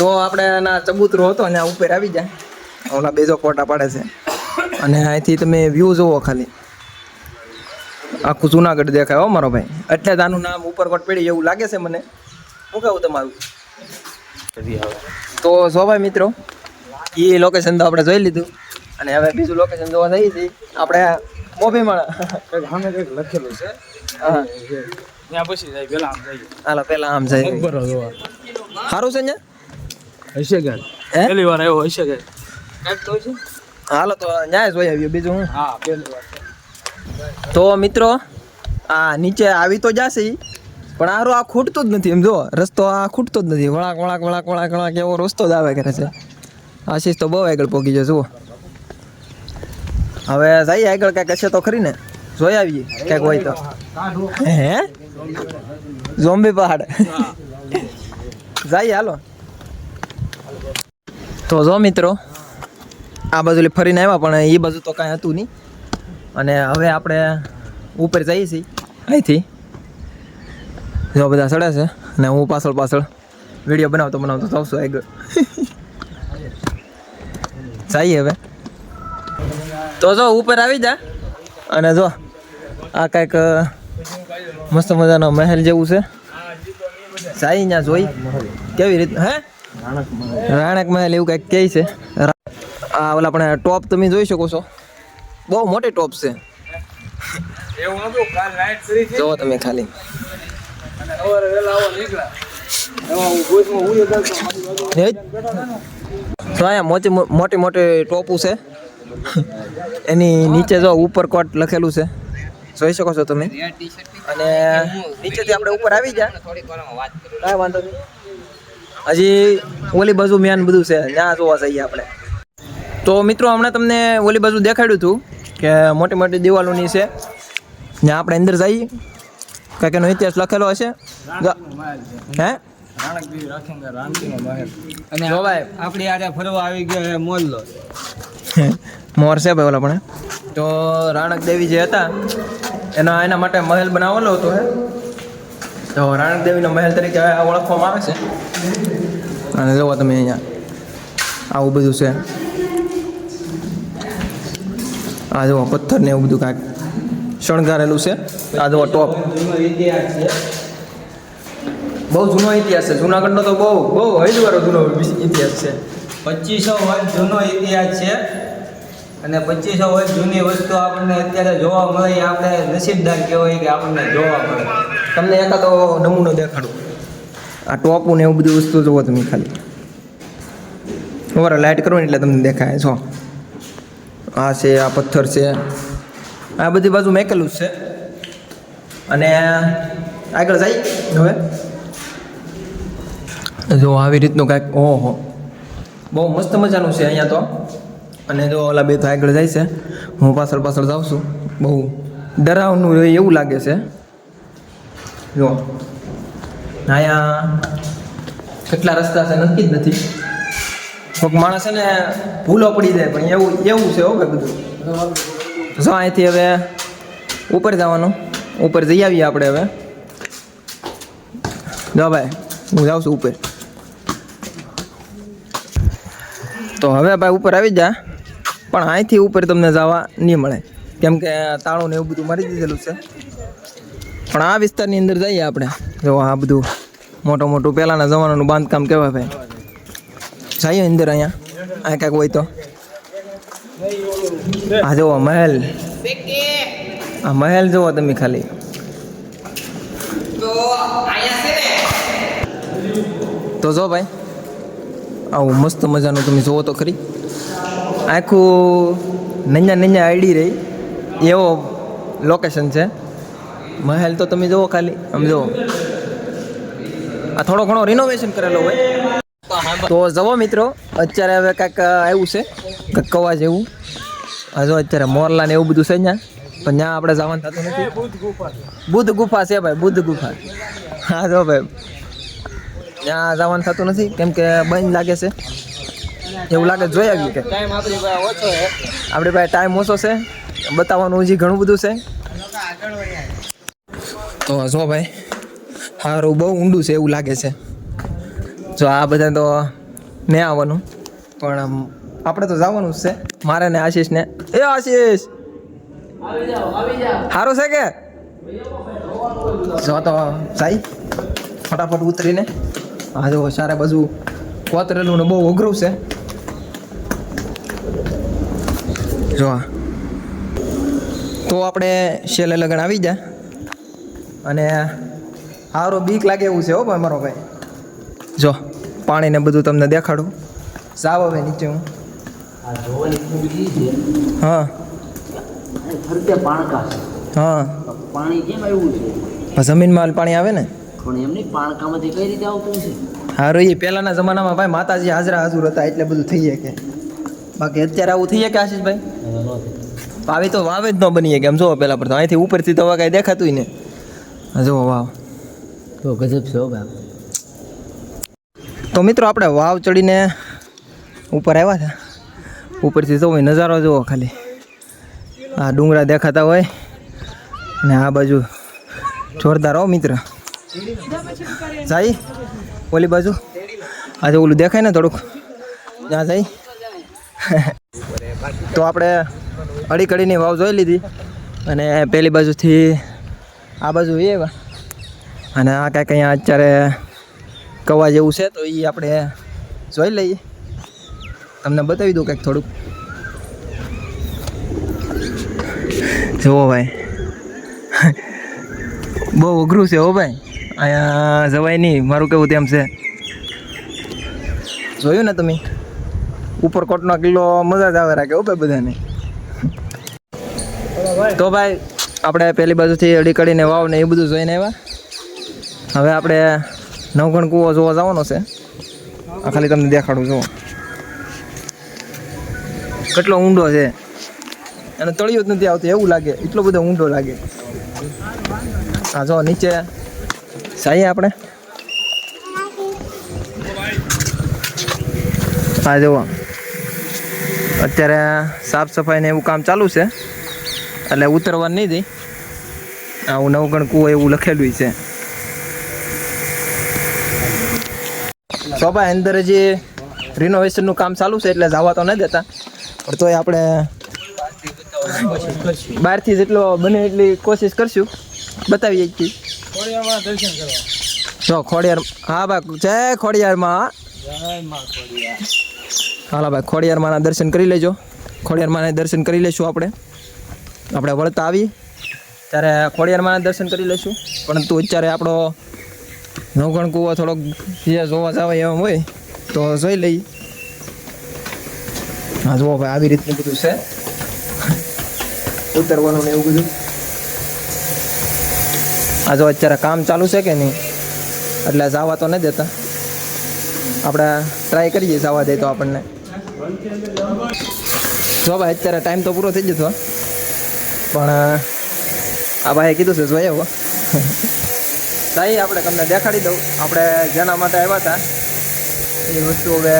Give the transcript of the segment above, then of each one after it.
તો આપણે એના ચબૂતરો હતો ને ઉપર આવી જાય. ઓલા બેજો ફોટા પાડે છે. અને અહીંથી તમે વ્યૂ જુઓ ખાલી. આખું જુનાગઢ દેખાય હો મારો ભાઈ. એટલે જ આનું નામ ઉપરકોટ પડી એવું લાગે છે મને. શું કહું તમારું? તો જો ભાઈ મિત્રો એ લોકેશન તો આપણે જોઈ લીધું. અને હવે બીજું લોકેશન જોવા જઈએ છીએ. આપણે મોભી માળા સામે કંઈક લખેલું છે. હા. ત્યાં પછી જાય પહેલાં આમ જઈએ હાલો પહેલાં આમ જાય. સારું છે ને હશે હે? પહેલી વાર આવ્યો હશે તો હાલો તો ન્યાય જોઈ આવ્યો. બીજું હું? હા પહેલી વાર. તો મિત્રો આ નીચે આવી તો જશે પણ આરો આ ખૂટતો જ નથી એમ જો. રસ્તો આ ખૂટતો જ નથી. વળાક વળાક વળાક વળાક વળાક એવો રસ્તો જ આવે કરે છે. આશીષ તો બહુ આગળ પહોંચી ગયો જુઓ. હવે જઈએ આગળ કાંઈક હશે તો ખરી ને? જોઈ આવીએ ક્યાંક હોય તો. હે ઝોમ્બી પહાડ. જઈએ હાલો. તો જો મિત્રો, આ બાજુ ફરીને આવ્યા, પણ એ બાજુ તો કાંઈ હતું નહીં. અને હવે આપણે ઉપર જઈએ છીએ, અહીંથી. જો બધા ચડે છે, અને હું પાછળ પાછળ વીડિયો બનાવતો બનાવતો છું આગળ. જઈએ હવે. તો જો ઉપર આવી જા. અને જો, આ કંઈક મસ્ત મજાનો મહેલ જેવું છે. જાય ત્યાં જોઈ. કેવી રીતે, હે? રાણક મહેલ એવું કંઈક કહે છે. આ ઓલા આપણે ટોપ તમે જોઈ શકો છો. બહુ મોટી ટોપ છે. જોવો તમે ખાલી. તો અહીંયા મોટી મોટી મોટી ટોપું છે. એની નીચે જો ઉપર કોટ લખેલું છે. જોઈ શકો છો તમે. અને નીચેથી આપણે ઉપર આવી જાય વાંધો નહીં. હજી ઓલી બાજુ મેન બધું છે ત્યાં જોવા જઈએ આપણે. તો મિત્રો હમણાં તમને ઓલી બાજુ દેખાડ્યું હતું કે મોટી મોટી દિવાલોની છે. ત્યાં આપણે અંદર જઈએ. કાંઈક એનો ઇતિહાસ લખેલો હશે. હે? મોર છે ભાઈ ઓલા પણ. તો રાણક દેવી જે હતા એના એના માટે મહેલ બનાવેલો હતો હે? તો રાણક દેવીનો મહેલ તરીકે ઓળખવામાં આવે છે. અને જુઓ તમે અહીંયા, આવું બધું છે. આ જુઓ પથ્થર ને એવું બધું કાંઈક શણગારેલું છે. આ જુઓ ટોપ બહુ જૂનો ઇતિહાસ છે. જૂનાગઢનો તો બહુ બહુ હૈદવારો જૂનો ઇતિહાસ છે. પચીસો વર્ષ જૂનો ઇતિહાસ છે. અને પચીસો વર્ષ જૂની વસ્તુ આપણને અત્યારે જોવા મળે આપણે નસીબદાર કહેવાય કે આપણને જોવા મળે. તમને એકાદો નમૂનો દેખાડું. આ ટોપું ને એવું બધું વસ્તુ જોવો તમે ખાલી. બરાબર લાઇટ કરો ને એટલે તમને દેખાય છો આ છે, આ પથ્થર છે. આ બધી બાજુ મેકેલું છે. અને આગળ જાય, હવે. જો આવી રીતનું કાંઈક, ઓહો. બહુ મસ્ત મજાનું છે અહીંયા તો. અને જો ઓલા બે તો આગળ જાય છે. હું પાછળ પાછળ જાઉં છું. બહુ ડરાવનું એવું લાગે છે. જો. અહીંયા કેટલા રસ્તા છે નક્કી જ નથી. કોઈક માણસ છે ને ભૂલો પડી જાય, પણ એવું એવું છે હો બધું. જો અહીંથી હવે ઉપર જવાનું. ઉપર જઈ આવીએ આપણે હવે. જો ભાઈ, હું જાઉં છું ઉપર. તો હવે ભાઈ ઉપર આવી જા. પણ અહીંથી ઉપર તમને જવા નહીં મળે. કેમ કે તાળું ને એવું બધું મારી દીધેલું છે. પણ આ વિસ્તારની અંદર જઈએ આપણે. જો આ બધું મોટું મોટું પહેલાંના જમાનાનું બાંધકામ કહેવાય ભાઈ. જઈએ અંદર અહીંયા. આ ક્યાંક હોય તો. આ જુઓ મહેલ. આ મહેલ જુઓ તમે ખાલી. તો જો ભાઈ આવું મસ્ત મજાનું તમે જુઓ તો ખરી. આખું નૈયા નૈયા આઈડી રહી. એવો લોકેશન છે. મહેલ તો તમે જુઓ ખાલી, આમ જુઓ. આ થોડો ઘણો રિનોવેશન કરેલો હોય. તો જવો મિત્રો, અત્યારે હવે કાંઈક આવ્યું છે કવા જેવું. હજુ અત્યારે મોરલા ને એવું બધું છે ત્યાં, પણ ત્યાં આપણે જવાનું થતું નથી. બુદ્ધ ગુફા છે ભાઈ, બુદ્ધ ગુફા. હા, જો ભાઈ. ત્યાં જવાનું થતું નથી, કેમ કે બંધ લાગે છે. એવું લાગે, જોઈ આવ્યું કે. આપણી પાસે ટાઈમ ઓછો છે. બતાવવાનું હજી ઘણું બધું છે. તો જો ભાઈ સારું બહુ ઊંડું છે એવું લાગે છે. જો આ બધા તો નહીં આવવાનું, પણ આપણે તો જવાનું જ છે. મારે ને આશીષને એ આશીષ! સારું છે કે? જો તો સાઈ ફટાફટ ઉતરીને. હા જો સારા બાજુ કોતરેલું ને બહુ અઘરું છે. જો તો આપણે છેલ્લે લગ્ન આવી જા અને સારું બીક લાગે એવું છે હો ભાઈ મારો ભાઈ. જો પાણી ને બધું તમને દેખાડું. જાવ હવે નીચે હું. હા. હા. પાણી કેમ આવ્યું છે? જમીનમાં પાણી આવે ને? પણ એમની પાણકામાંથી કઈ રીતે આવતું છે હારું એ પહેલાંના જમાનામાં ભાઈ માતાજી હાજરા હાજર હતા એટલે બધું થઈ શકે. બાકી અત્યારે આવું થઈ શકે આશીષભાઈ? આવી તો વાવે જ ન બની શકે. આમ જોવો પહેલાં પર તો. અહીંથી ઉપરથી તો હવે કાંઈ દેખાતું ને જુઓ વાવ. તો ગજબ છે ભાઈ તો મિત્રો આપણે વાવ ચડીને ઉપર આવ્યા હતા ઉપરથી તો નજારો જુઓ ખાલી. આ ડુંગરા દેખાતા હોય ને આ બાજુ જોરદાર હો મિત્ર. જાય ઓલી બાજુ. આજે ઓલું દેખાય ને થોડુંક. ત્યાં જાય. તો આપણે અડી કડીની વાવ જોઈ લીધી અને પેલી બાજુથી આ બાજુ એ અને આ કાંઈક અહીંયા અત્યારે કવા જેવું છે, તો એ આપણે જોઈ લઈએ. તમને બતાવી દઉં કંઈક થોડુંક. જુઓ ભાઈ. બહુ અઘરું છે હો ભાઈ. અહીંયા જવાય નહીં, મારું કેવું તેમ છે. જોયું ને તમે? ઉપરકોટનો કિલ્લો મજા જ આવે રાખે હો ભાઈ બધાને. તો ભાઈ આપણે પેલી બાજુથી અડી કડીને વાવ ને એ બધું જોઈને આવ્યા. હવે આપણે નવગણ કૂવો જોવા જવાનો છે. આ ખાલી તમને દેખાડું, જુઓ. કેટલો ઊંડો છે. અને તળિયું જ નથી આવતું, એવું લાગે. એટલો બધો ઊંડો લાગે. હા જો નીચે જઈએ આપણે. હા જુઓ. અત્યારે સાફ સફાઈ ને એવું કામ ચાલુ છે. એટલે ઉતરવા નહીં જઈ આવું નવગણ કુવો એવું લખેલું છે. શોભા અંદર જે રિનોવેશનનું કામ ચાલુ છે એટલે જવા તો ન દેતા. પણ તોય આપણે બહારથી જેટલો બને એટલી કોશિશ કરશું. બતાવીએ છીએ જો, ખોડિયાર હા ભાઈ જય ખોડિયારમાં. હાલા ભાઈ ખોડિયારમાંના દર્શન કરી લેજો. ખોડિયારમાંના દર્શન કરી લઈશું આપણે. આપણે વળતા આવીએ ત્યારે ખોડિયારમાં દર્શન કરી લઈશું. પરંતુ અત્યારે આપણો નવગણ કૂવો થોડોક જે જોવા જાવ એમ હોય, તો જોઈ લઈએ હા, જુઓ ભાઈ, આવી રીતનું બધું છે. ઉતરવાનું ને એવું બધું. આ જો અત્યારે કામ ચાલુ છે કે નહીં? એટલે જવા તો નહીં દેતા. આપણે ટ્રાય કરીએ જવા દે તો આપણને. જો ભાઈ, અત્યારે ટાઈમ તો પૂરો થઈ જતો પણ આ ભાઈએ કીધું છે જોઈએ હો તાઈ આપણે તમને દેખાડી દઉં. આપણે જેના માટે આવ્યા હતા એ વસ્તુ હવે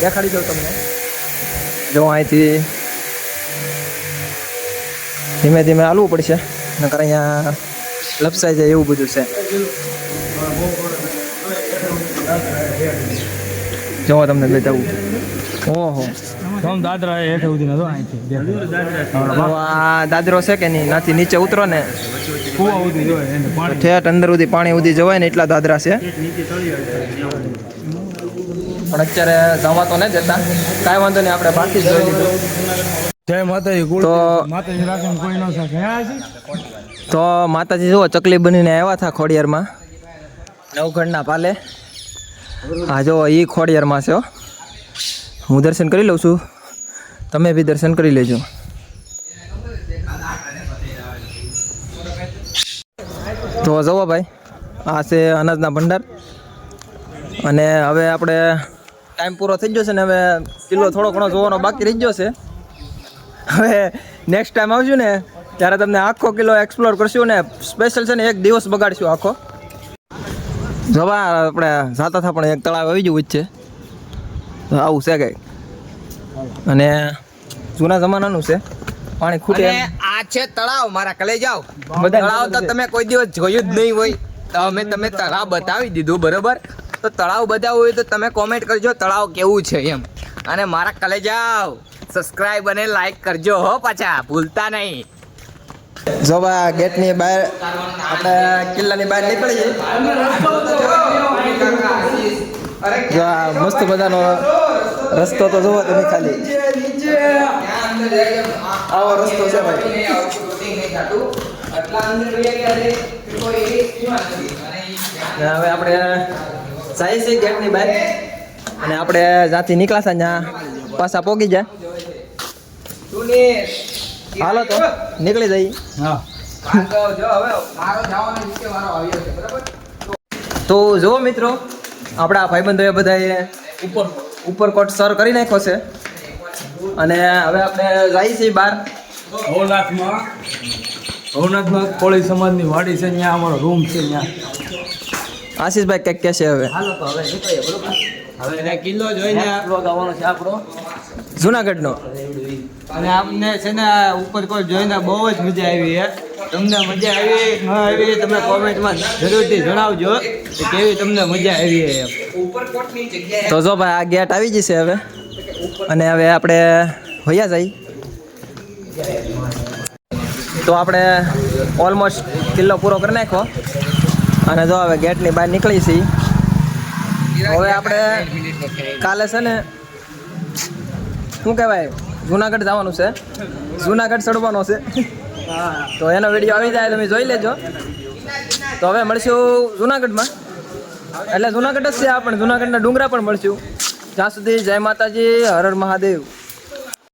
દેખાડી દઉં તમને. જો અહીંથી ધીમે ધીમે હાલવું પડશે નકર અહીંયા લપસાઈ જાય એવું બધું છે. જોવો તમને બતાવું. ઓહો. દાદરા હેઠે સુધી નતો અહીંથી દાદરો છે કે નહીં? નાથી નીચે ઉતરો ને. ઠેઠ અંદર સુધી પાણી સુધી જવાય ને એટલા દાદરા છે. પણ અત્યારે જવા તો નહીં જતા. કાંઈ વાંધો નહીં આપણે બાકી જ જોઈ લીધું. જય માતાજી કુળ તો માતાજી રાખીને કોઈ ન શકે તો માતાજી જુઓ ચકલી બનીને આવ્યા હતા ખોડિયારમાં. નવગઢના પાલે. હા જો એ ખોડિયારમાં છે હું દર્શન કરી લઉં છું. તમે બી દર્શન કરી લેજો. તો જુઓ ભાઈ, આ છે અનાજના ભંડાર. અને હવે આપણે ટાઈમ પૂરો થઈ ગયો છે ને હવે કિલ્લો થોડો ઘણો જોવાનો બાકી રહી ગયો છે. હવે નેક્સ્ટ ટાઈમ આવશું ને, ત્યારે તમને આખો કિલ્લો એક્સપ્લોર કરશું ને સ્પેશિયલ છે ને એક દિવસ બગાડશું આખો. જવા, આપણે જાતા હતા પણ એક તળાવ આવી જવું જ છે આવું છે કંઈક. અને જૂના જમાનાનું છે. પાણી ખૂટે આ છે તળાવ મારા કલે જાઓ. તળાવ તો તમે કોઈ દિવસ જોયું જ નહીં હોય. તો અમે તમે તળાવ બતાવી દીધું બરોબર? તો તળાવ બતાવવું હોય તો તમે કોમેન્ટ કરજો તળાવ કેવું છે એમ. અને મારા કલે જાઓ. સબસ્ક્રાઇબ અને લાઈક કરજો હો પાછા ભૂલતા નહીં. જો બા ગેટની બહાર આપણે કિલ્લાની બહાર નીકળીએ. જો મસ્ત બધાનો રસ્તો તો જોવો તમે ખાલી. આવો રસ્તો છે ભાઈ. હવે આપણે જાય છે ગેટની બહાર. અને આપણે જ્યાંથી નીકળાશા ત્યાં પાછા પોગી જાય હાલો તો નીકળી જઈ હા. તો જુઓ મિત્રો આપણા ભાઈબંધોએ બધાએ ઉપર. ઉપરકોટ સર કરી નાખ્યો છે. અને હવે આપણે જઈએ છીએ બહાર. ભવનાથમાં ભવનાથમાં કોળી સમાજની વાડી છે ત્યાં અમારો રૂમ છે ત્યાં. આશીષભાઈ કંઈક કહેશે હવે. હાલો તો હવે નીકળીએ બરોબર હવે કિલ્લો જોઈને બ્લોગ આવવાનો છે આપણો. જુનાગઢનો. અને આપને છે ને ઉપર કોઈ જોઈને બહુ જ મજા આવી છે તમને મજા આવી ન આવી તમે કોમેન્ટમાં જરૂરથી જણાવજો કે કેવી તમને મજા આવી એમ. તો જો ભાઈ આ ગેટ આવી જશે હવે. અને હવે આપણે હોયા જઈ તો આપણે ઓલમોસ્ટ કિલ્લો પૂરો કરી નાખ્યો. અને જો હવે ગેટની બહાર નીકળી છીએ હવે આપણે કાલે છે ને શું કહેવાય? જુનાગઢ જવાનું છે. જુનાગઢ ચડવાનો છે. તો એનો વીડિયો આવી જાય, તમે જોઈ લેજો. તો હવે મળશું જુનાગઢમાં. એટલે જુનાગઢ જ છે આ, પણ જુનાગઢના ડુંગરા પણ મળશું. જ્યાં સુધી જય માતાજી હર મહાદેવ.